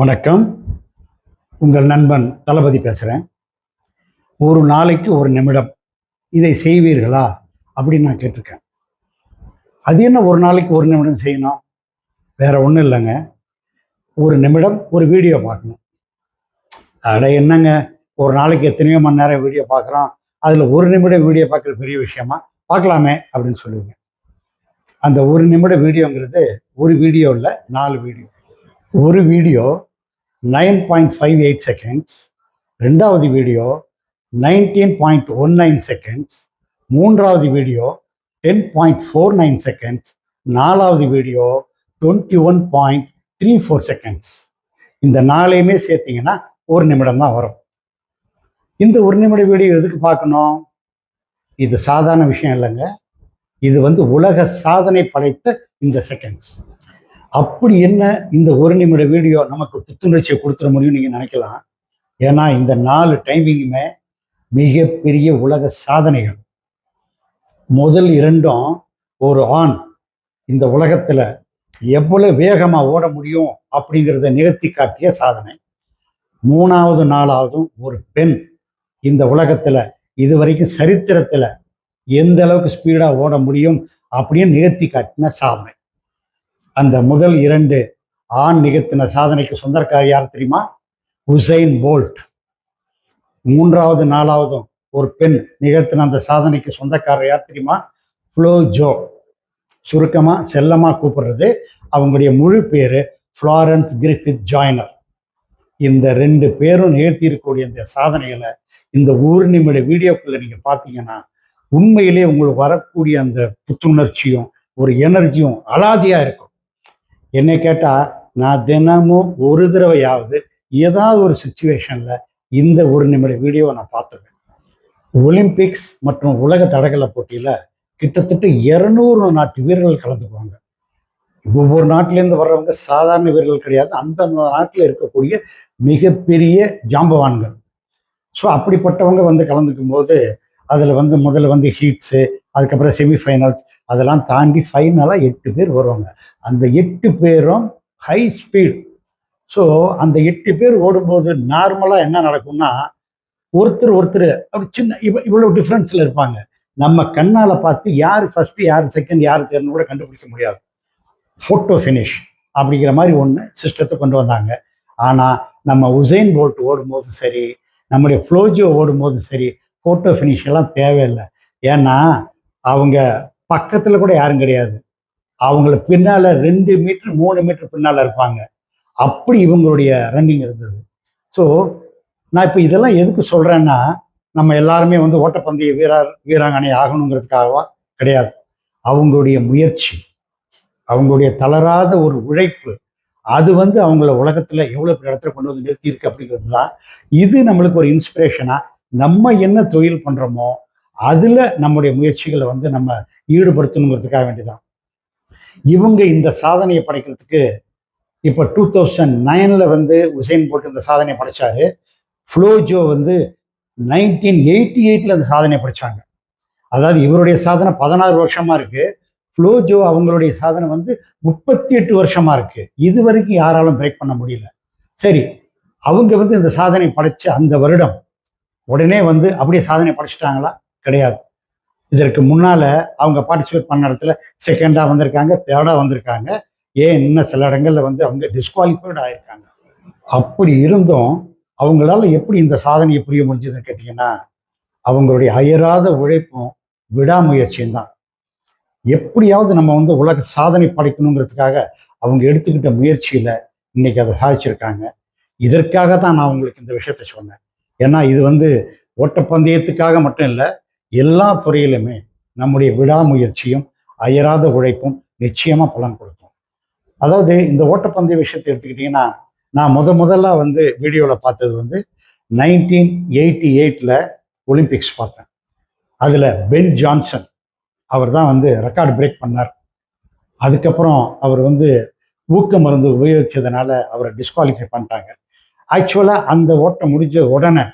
வணக்கம். உங்கள் நண்பன் தளபதி பேசுகிறேன் ஒரு நாளைக்கு ஒரு நிமிடம் இதை செய்வீர்களா அப்படின்னு நான் கேட்டிருக்கேன். அது என்ன ஒரு நாளைக்கு ஒரு நிமிடம் செய்யணும்? வேற ஒன்றும் இல்லைங்க. ஒரு நிமிடம் ஒரு வீடியோ பார்க்கணும். அட என்னங்க? ஒரு நாளைக்கு எத்தனையோ மணி நேரம் வீடியோ பார்க்குறோம். அதில் ஒரு நிமிடம் வீடியோ பார்க்குறது பெரிய விஷயமா? பார்க்கலாமே அப்படின்னு சொல்லுவீங்க. அந்த ஒரு நிமிட வீடியோங்கிறது ஒரு வீடியோ இல்லை நாலு வீடியோ. ஒரு video nine point five eight seconds ரெண்டாவது video nineteen point one nine seconds மூன்றாவது video ten point four nine seconds நாலாவது video twenty one point three four seconds இந்த நாளையுமே சேர்த்திங்கன்னா ஒரு நிமிடம் தான் வரும். இந்த ஒரு நிமிட வீடியோ எதுக்கு பார்க்கணும்? இது சாதாரண விஷயம் இல்லைங்க. இது வந்து உலக சாதனை படைத்த இந்த செகண்ட்ஸ் அப்படி என்ன இந்த ஒரு நிமிட வீடியோ நமக்கு புத்துணர்ச்சியை கொடுத்துட முடியும் நீங்கள் நினைக்கலாம். ஏன்னா இந்த நாலு டைமிங்குமே மிகப்பெரிய உலக சாதனைகள். முதல் இரண்டும் ஒரு ஆண். இந்த உலகத்தில் எவ்வளவு வேகமாக ஓட முடியும் அப்படிங்கிறத நிகழ்த்தி காட்டிய சாதனை. மூணாவது நாளாவதும் ஒரு பெண். இந்த உலகத்தில் இதுவரைக்கும் சரித்திரத்தில் எந்த அளவுக்கு ஸ்பீடாக ஓட முடியும் அப்படின்னு நிகழ்த்தி காட்டின சாதனை. அந்த முதல் இரண்டு ஆண் நிகழ்த்தின சாதனைக்கு சொந்தக்காரர் யார் தெரியுமா? Usain Bolt. மூன்றாவது நாலாவதும் ஒரு பெண் நிகழ்த்தின அந்த சாதனைக்கு சொந்தக்காரர் யார் தெரியுமா? Flo Jo. சுருக்கமாக செல்லமாக கூப்பிடுறது. அவங்களுடைய முழு பேர் ஃப்ளாரன்ஸ் கிரிஃபித் ஜாய்னர். இந்த ரெண்டு பேரும் நிகழ்த்தியிருக்கக்கூடிய இந்த சாதனைகளை இந்த ஒரு நிமிட வீடியோக்குள்ள நீங்கள் பார்த்தீங்கன்னா உண்மையிலே உங்களுக்கு வரக்கூடிய அந்த புத்துணர்ச்சியும் ஒரு எனர்ஜியும் அலாதியாக இருக்கும். என்னை கேட்டால் நான் தினமும் ஒரு தடவையாவது ஏதாவது ஒரு சுச்சுவேஷனில் இந்த ஒரு நிமிட வீடியோவை நான் பார்த்துருக்கேன். ஒலிம்பிக்ஸ் மற்றும் உலக தடகள போட்டியில் கிட்டத்தட்ட இரநூறு நாட்டு வீரர்கள் கலந்துக்குவாங்க. ஒவ்வொரு நாட்டிலேருந்து வர்றவங்க சாதாரண வீரர்கள் கிடையாது. அந்தந்த நாட்டில் இருக்கக்கூடிய மிகப்பெரிய ஜாம்பவான்கள். ஸோ அப்படிப்பட்டவங்க வந்து கலந்துக்கும் போது அதில் வந்து முதல்ல வந்து ஹீட்ஸு அதுக்கப்புறம் செமிஃபைனல்ஸ் அதெல்லாம் தாண்டி ஃபைனலாக எட்டு பேர் வருவாங்க. அந்த எட்டு பேரும் ஹை ஸ்பீட் ஸோ அந்த எட்டு பேர் ஓடும்போது நார்மலாக என்ன நடக்கும்னா ஒருத்தர் ஒருத்தர் அப்படி சின்ன இவ் இவ்வளோ டிஃப்ரென்ஸில் இருப்பாங்க. நம்ம கண்ணால் பார்த்து யார் ஃபஸ்ட்டு யார் செகண்ட் யார் தேர்னு கூட கண்டுபிடிக்க முடியாது. ஃபோட்டோ ஃபினிஷ் அப்படிங்கிற மாதிரி ஒன்று சிஸ்டத்தை கொண்டு வந்தாங்க. ஆனால் நம்ம உசைன் போல்ட் ஓடும்போது சரி நம்முடைய ஃப்ளோஜோ ஓடும்போது சரி ஃபோட்டோ ஃபினிஷ் எல்லாம் தேவையில்லை. ஏன்னா அவங்க பக்கத்தில் கூட யாரும் கிடையாது. அவங்கள பின்னால் ரெண்டு மீட்டர் மூணு மீட்டர் பின்னால் இருப்பாங்க. அப்படி இவங்களுடைய ரன்னிங் இருந்தது. ஸோ நான் இப்போ இதெல்லாம் எதுக்கு சொல்கிறேன்னா நம்ம எல்லாருமே வந்து ஓட்டப்பந்தய வீரர் வீராங்கனை ஆகணுங்கிறதுக்காகவா? கிடையாது. அவங்களுடைய முயற்சி அவங்களுடைய தளராத ஒரு உழைப்பு அது வந்து அவங்கள உலகத்தில் எவ்வளோ பெரிய இடத்துல கொண்டு வந்து நிறுத்தியிருக்கு அப்படிங்கிறது தான். இது நம்மளுக்கு ஒரு இன்ஸ்பிரேஷனாக நம்ம என்ன தொழில் பண்ணுறோமோ அதில் நம்முடைய முயற்சிகளை வந்து நம்ம ஈடுபடுத்தணுங்கிறதுக்காக வேண்டிதான். இவங்க இந்த சாதனையை படைக்கிறதுக்கு இப்போ டூ தௌசண்ட் நைனில் வந்து உசைன் போட்டு இந்த சாதனையை படைச்சாரு. ஃப்ளோஜோ வந்து நைன்டீன் எயிட்டி எயிட்டில் அந்த சாதனையை படைச்சாங்க. அதாவது இவருடைய சாதனை பதினாறு வருஷமாக இருக்கு. ஃப்ளோஜோ அவங்களுடைய சாதனை வந்து முப்பத்தி எட்டு வருஷமாக இருக்குது இது வரைக்கும் யாராலும் பிரேக் பண்ண முடியல. சரி அவங்க வந்து இந்த சாதனை படைச்ச அந்த வருடம் உடனே வந்து அப்படியே சாதனை படைச்சிட்டாங்களா? கிடையாது. இதற்கு முன்னால் அவங்க பார்ட்டிசிபேட் பண்ண இடத்துல செகண்டாக வந்திருக்காங்க தேர்டாக வந்திருக்காங்க. ஏன் இன்னும் சில இடங்களில் வந்து அவங்க டிஸ்குவாலிஃபைடு ஆயிருக்காங்க? அப்படி இருந்தும் அவங்களால எப்படி இந்த சாதனையை புரிய முடிஞ்சதுன்னு கேட்டிங்கன்னா அவங்களுடைய அயராத உழைப்பும் விடாமுயற்சியும் தான். எப்படியாவது நம்ம வந்து உலக சாதனை படைக்கணுங்கிறதுக்காக அவங்க எடுத்துக்கிட்ட முயற்சியில் இன்னைக்கு அதை சாதிச்சிருக்காங்க. இதற்காக தான் நான் உங்களுக்கு இந்த விஷயத்த சொன்னேன். ஏன்னா இது வந்து ஓட்டப்பந்தயத்துக்காக மட்டும் இல்லை எல்லா துறையிலுமே நம்முடைய விடாமுயற்சியும் அயராத உழைப்பும் நிச்சயமாக பலன் கொடுக்கும். அதாவது இந்த ஓட்டப்பந்தய விஷயத்தை எடுத்துக்கிட்டிங்கன்னா நான் முத முதல்ல வந்து வீடியோவில் பார்த்தது வந்து நைன்டீன் எயிட்டி எயிட்டில் ஒலிம்பிக்ஸ் பார்த்தேன். அதில் பென் ஜான்சன் அவர் தான் வந்து ரெக்கார்டு பிரேக் பண்ணார். அதுக்கப்புறம் அவர் வந்து ஊக்க மருந்து உபயோகித்ததுனால அவரை டிஸ்குவாலிஃபை பண்ணிட்டாங்க. ஆக்சுவலாக அந்த ஓட்டம் முடிஞ்ச உடனே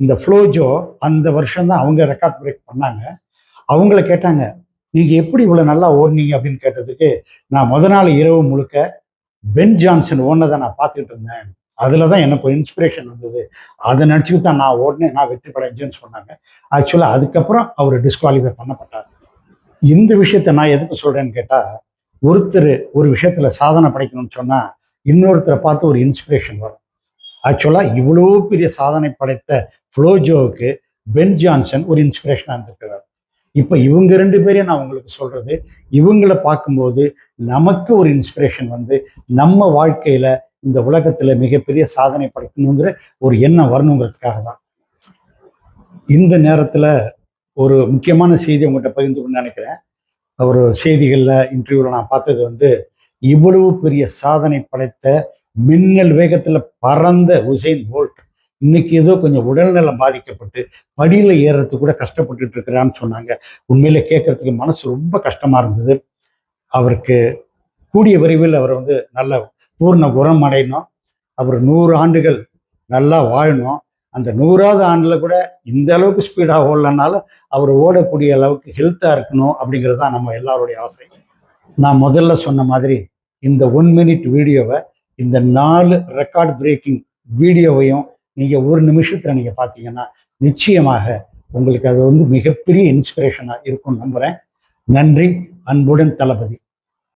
இந்த ஃப்ளோஜோ அந்த வருஷம் தான் அவங்க ரெக்கார்ட் பிரேக் பண்ணாங்க. அவங்கள கேட்டாங்க நீங்கள் எப்படி இவ்வளோ நல்லா ஓடுனீங்க? அப்படின்னு கேட்டதுக்கு நான் முத நாள் இரவு முழுக்க பென் ஜான்சன் ஓடினதை நான் பார்த்துட்டு இருந்தேன். அதில் தான் எனக்கு ஒரு இன்ஸ்பிரேஷன் வந்தது. அதை நினச்சிக்கிட்டு தான் நான் ஓடினேன். நான் வெற்றி படைஞ்சேன்னு சொன்னாங்க. ஆக்சுவலாக அதுக்கப்புறம் அவர் டிஸ்குவாலிஃபை பண்ணப்பட்டார். இந்த விஷயத்தை நான் எதுக்கு சொல்கிறேன்னு கேட்டால் ஒருத்தர் ஒரு விஷயத்தில் சாதனை படைக்கணும்னு சொன்னால் இன்னொருத்தரை பார்த்து ஒரு இன்ஸ்பிரேஷன் வரும். ஆக்சுவலாக இவ்வளோ பெரிய சாதனை படைத்த ஃப்ளோஜோவுக்கு பென் ஜான்சன் ஒரு இன்ஸ்பிரேஷனாக இருந்திருக்கிறார். இப்போ இவங்க ரெண்டு பேரையும் நான் உங்களுக்கு சொல்கிறது இவங்கள பார்க்கும்போது நமக்கு ஒரு இன்ஸ்பிரேஷன் வந்து நம்ம வாழ்க்கையில் இந்த உலகத்தில் மிகப்பெரிய சாதனை படைக்கணுங்கிற ஒரு எண்ணம் வரணுங்கிறதுக்காக தான். இந்த நேரத்தில் ஒரு முக்கியமான செய்தி உங்கள்கிட்ட பகிர்ந்து கொண்டு நினைக்கிறேன். ஒரு செய்திகளில் இன்டர்வியூவில் நான் பார்த்தது வந்து இவ்வளவு பெரிய சாதனை படைத்த மின்னல் வேகத்தில் பறந்த உசைன் போல்ட். இன்னைக்கு ஏதோ கொஞ்சம் உடல்நலம் பாதிக்கப்பட்டு படியில் ஏறுறதுக்கு கூட கஷ்டப்பட்டுட்டு இருக்கிறான்னு சொன்னாங்க. உண்மையில கேட்கறதுக்கு மனசு ரொம்ப கஷ்டமா இருந்தது. அவருக்கு கூடிய விரைவில் அவர் வந்து நல்ல பூர்ண குரம் அடையணும். அவர் நூறு ஆண்டுகள் நல்லா வாழணும். அந்த நூறாவது ஆண்டில் கூட இந்த அளவுக்கு ஸ்பீடாக ஓடலனாலும் அவர் ஓடக்கூடிய அளவுக்கு ஹெல்த்தாக இருக்கணும் அப்படிங்கிறது தான் நம்ம எல்லாருடைய ஆசை. நான் முதல்ல சொன்ன மாதிரி இந்த ஒன் மினிட் வீடியோவை இந்த நாலு ரெக்கார்ட் பிரேக்கிங் வீடியோவையும் நீங்கள் ஒரு நிமிஷத்தில் நீங்கள் பார்த்தீங்கன்னா நிச்சயமாக உங்களுக்கு அது வந்து மிகப்பெரிய இன்ஸ்பிரேஷனாக இருக்கும்னு நம்புகிறேன் நன்றி. அன்புடன் தளபதி.